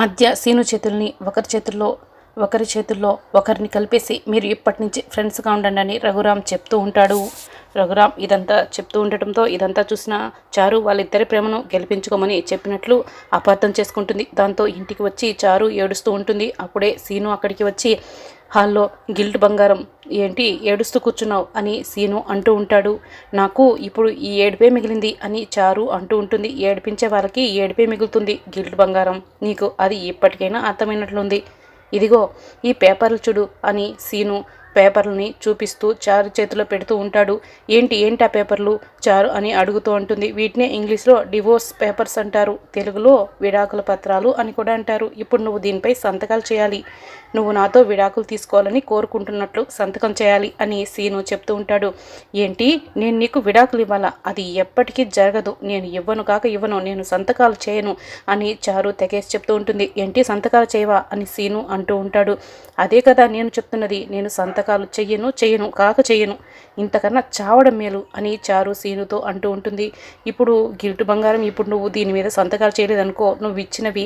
ఆద్య scene చేతుల్ని ఒకరి చేతుల్లో ఒకరి చేతుల్లో ఒకరిని కలిపేసి మీరు ఇప్పటి నుంచి ఫ్రెండ్స్గా ఉండండి అని రఘురామ్ చెప్తూ ఉంటాడు. రఘురామ్ ఇదంతా చెప్తూ ఉండటంతో ఇదంతా చూసిన చారు వాళ్ళిద్దరి ప్రేమను గెలిపించుకోమని చెప్పినట్లు అపార్థం చేసుకుంటుంది. దాంతో ఇంటికి వచ్చి చారు ఏడుస్తూ ఉంటుంది. అప్పుడే సీను అక్కడికి వచ్చి హాల్లో గిల్ట్ బంగారం ఏంటి ఏడుస్తూ కూర్చున్నావు అని సీను అంటూ ఉంటాడు. నాకు ఇప్పుడు ఈ ఏడుపే మిగిలింది అని చారు అంటూ ఉంటుంది. ఏడిపించే వాళ్ళకి ఏడుపే మిగులుతుంది గిల్ట్ బంగారం. నీకు అది ఇప్పటికైనా అర్థమైనట్లుంది. ఇదిగో ఈ పేపర్లు చూడు అని సీను పేపర్లని చూపిస్తూ చారు చేతిలో పెడుతూ ఉంటాడు. ఏంటి ఏంటి ఆ పేపర్లు? చారు అని అడుగుతూ ఉంటుంది వీటినే ఇంగ్లీష్లో డివోర్స్ పేపర్స్ అంటారు. తెలుగులో విడాకుల పత్రాలు అని కూడా అంటారు. ఇప్పుడు నువ్వు దీనిపై సంతకాలు చేయాలి. నువ్వు నాతో విడాకులు తీసుకోవాలని కోరుకుంటున్నట్లు సంతకం చేయాలి అని సీను చెప్తూ ఉంటాడు. ఏంటి నేను నీకు విడాకులు ఇవ్వాలా? అది ఎప్పటికీ జరగదు. నేను ఇవ్వను కాక ఇవ్వను. నేను సంతకాలు చేయను అని చారు తెగేసి చెప్తూ ఉంటుంది. ఏంటి సంతకాలు చేయవా? అని సీను అంటూ ఉంటాడు. అదే కదా నేను చెప్తున్నది. నేను సంతకాలు చెయ్యను చెయ్యను కాక చెయ్యను. ఇంతకన్నా చావడం మేలు అని చారు సీనుతో అంటూ ఉంటుంది. ఇప్పుడు గిల్ట్ బంగారం ఇప్పుడు నువ్వు దీని మీద సంతకాలు చేయలేదనుకో నువ్వు ఇచ్చినవి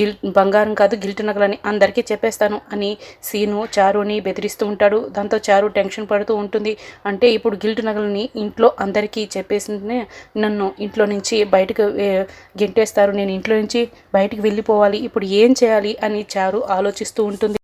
గిల్ బంగారం కాదు గిల్ట్ నగలని అందరికీ చెప్పేస్తాను అని సీను చారుని బెదిరిస్తూ ఉంటాడు. దాంతో చారు టెన్షన్ పడుతూ ఉంటుంది. అంటే ఇప్పుడు గిల్ట్ నగలని ఇంట్లో అందరికీ చెప్పేసిందే నన్ను ఇంట్లో నుంచి బయటకు గెంటేస్తారు. నేను ఇంట్లో నుంచి బయటికి వెళ్ళిపోవాలి. ఇప్పుడు ఏం చేయాలి అని చారు ఆలోచిస్తూ ఉంటుంది.